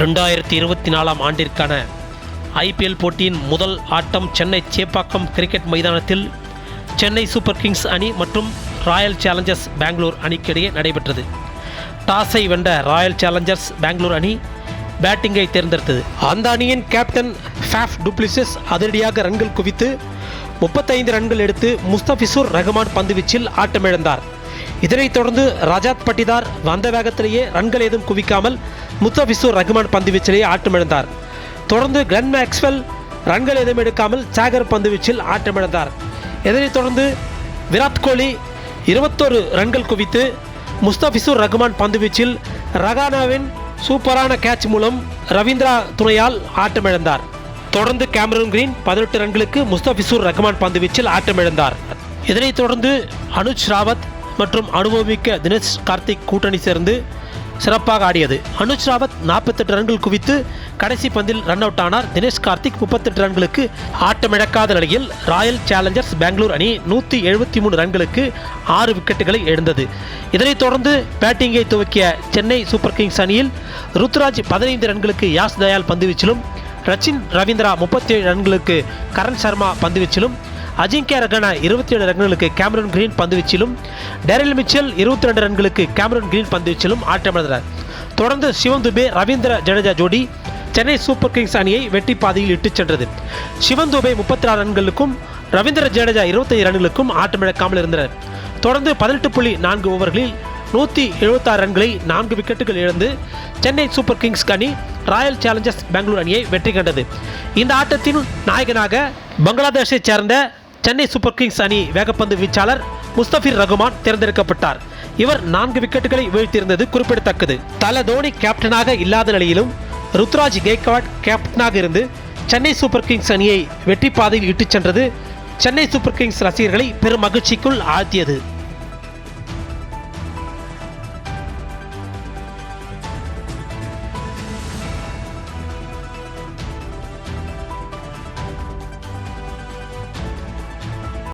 இரண்டாயிரத்தி இருபத்தி நாலாம் ஆண்டிற்கான ஐபிஎல் போட்டியின் முதல் ஆட்டம் சென்னை சேப்பாக்கம் கிரிக்கெட் மைதானத்தில் சென்னை சூப்பர் கிங்ஸ் அணி மற்றும் ராயல் சேலஞ்சர்ஸ் பெங்களூர் அணிக்கிடையே நடைபெற்றது. டாஸை வென்ற ராயல் சேலஞ்சர்ஸ் பெங்களூர் அணி பேட்டிங்கை தேர்ந்தெடுத்தது. அந்த அணியின் கேப்டன் ஃபேஃப் டுப்ளிசிஸ் அதிரடியாக ரன்கள் குவித்து முப்பத்தைந்து ரன்கள் எடுத்து முஸ்தபிசூர் ரஹ்மான் பந்துவீச்சில் ஆட்டமிழந்தார். இதனைத் தொடர்ந்து ரஜாத் பட்டிதார் வந்த வேகத்திலேயே ரன்கள் ஏதும் குவிக்காமல் முத்தபிசூர் ரகுமான் பந்து வீச்சிலேயே ஆட்டமிழந்தார். தொடர்ந்து கிளன் மேக்ஸ்வெல் ரன்கள் எதுவும் எடுக்காமல் சாகர் பந்து வீச்சில் ஆட்டமிழந்தார். இதனைத் தொடர்ந்து விராட் கோலி இருபத்தோரு ரன்கள் குவித்து முஸ்தபிசூர் பந்து பந்துவீச்சில் ரகானாவின் சூப்பரான கேட்ச் மூலம் ரவீந்திரா துணையால் ஆட்டமிழந்தார். தொடர்ந்து கேமரூன் கிரீன் பதினெட்டு ரன்களுக்கு முஸ்தபிசூர் ரஹ்மான் பந்துவீச்சில் ஆட்டமிழந்தார். இதனைத் தொடர்ந்து அனுஜ் ராவத் மற்றும் அனுபவமிக்க தினேஷ் கார்த்திக் கூட்டணி சேர்ந்து சிறப்பாக ஆடியது. அனுஜ் ராவத் நாற்பத்தெட்டு ரன்கள் குவித்து கடைசி பந்தில் ரன் அவுட் ஆனார். தினேஷ் கார்த்திக் முப்பத்தெட்டு ரன்களுக்கு ஆட்டமிழக்காத நிலையில் ராயல் சேலஞ்சர்ஸ் பெங்களூர் அணி நூற்றி எழுபத்தி மூணு ரன்களுக்கு ஆறு விக்கெட்டுகளை எழுந்தது இதனைத் தொடர்ந்து பேட்டிங்கை துவக்கிய சென்னை சூப்பர் கிங்ஸ் அணியில் ருத்ராஜ் பதினைந்து ரன்களுக்கு யாஸ் தயால் பந்துவீச்சிலும் ரச்சின் ரவீந்திரா முப்பத்தி ஏழு ரன்களுக்கு கரண் சர்மா பந்துவீச்சிலும் அஜிங்கிய ரகனா இருபத்தி ஏழு ரன்களுக்கு கேமரன் கிரீன் பந்துவீச்சிலும் டேரில் மிச்சல் இருபத்தி ரெண்டு ரன்களுக்கு கேமரன் கிரீன் பந்துவீச்சிலும் ஆட்டமிழந்தனர் தொடர்ந்து சிவன் துபே ரவீந்திர ஜடேஜா ஜோடி சென்னை சூப்பர் கிங்ஸ் அணியை வெற்றி பாதையில் இட்டுச் சென்றது. சிவன் துபே முப்பத்தி ஆறு ரன்களுக்கும் ரவீந்திர ஜடேஜா இருபத்தைந்து ரன்களுக்கும் ஆட்டமிழக்காமல் இருந்தனர். தொடர்ந்து பதினெட்டு புள்ளி நான்கு ஓவர்களில் நூற்றி எழுபத்தாறு ரன்களை நான்கு விக்கெட்டுகள் இழந்து சென்னை சூப்பர் கிங்ஸ் அணி ராயல் சேலஞ்சர்ஸ் பெங்களூர் அணியை வெற்றி கண்டது. இந்த ஆட்டத்தின் நாயகனாக பங்களாதேஷைச் சேர்ந்த சென்னை சூப்பர் கிங்ஸ் அணி வேகப்பந்து வீச்சாளர் முஸ்தபிர் ரகுமான் தேர்ந்தெடுக்கப்பட்டார். இவர் நான்கு விக்கெட்டுகளை வீழ்த்தியிருந்தது குறிப்பிடத்தக்கது. தல தோனி கேப்டனாக இல்லாத நிலையிலும் ருத்ராஜ் கெய்க்வாட் கேப்டனாக இருந்து சென்னை சூப்பர் கிங்ஸ் அணியை வெற்றி பாதையில் இட்டுச் சென்றது சென்னை சூப்பர் கிங்ஸ் ரசிகர்களை பெரும் மகிழ்ச்சிக்குள் ஆழ்த்தியது.